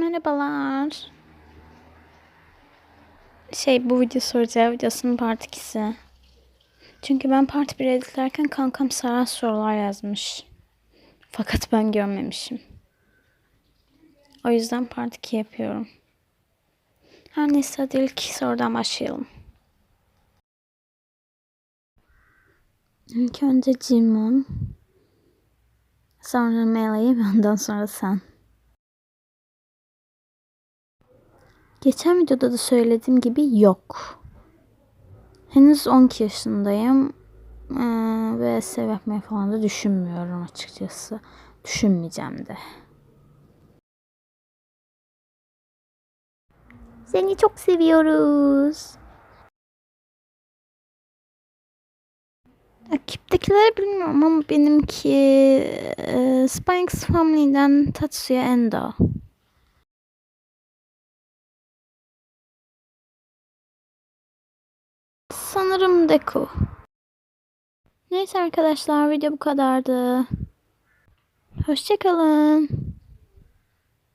Merhabalar. Şey bu video soracağı videosunun part 2'si. Çünkü ben part 1 editlerken kankam Sara sorular yazmış. Fakat ben görmemişim. O yüzden part 2 yapıyorum. Her neyse hadi ilk sorudan başlayalım. İlk önce Jimon. Sonra Mela'yı ondan sonra sen. Geçen videoda da söylediğim gibi yok. Henüz 12 yaşındayım. Ee, ve sev yapmayı falan da düşünmüyorum açıkçası. Düşünmeyeceğim de. Seni çok seviyoruz. Ekiptekileri bilmiyorum ama benimki e, Spanx Family'den Tatsuya Endo. Sanırım Deku. Neyse arkadaşlar video bu kadardı. Hoşçakalın.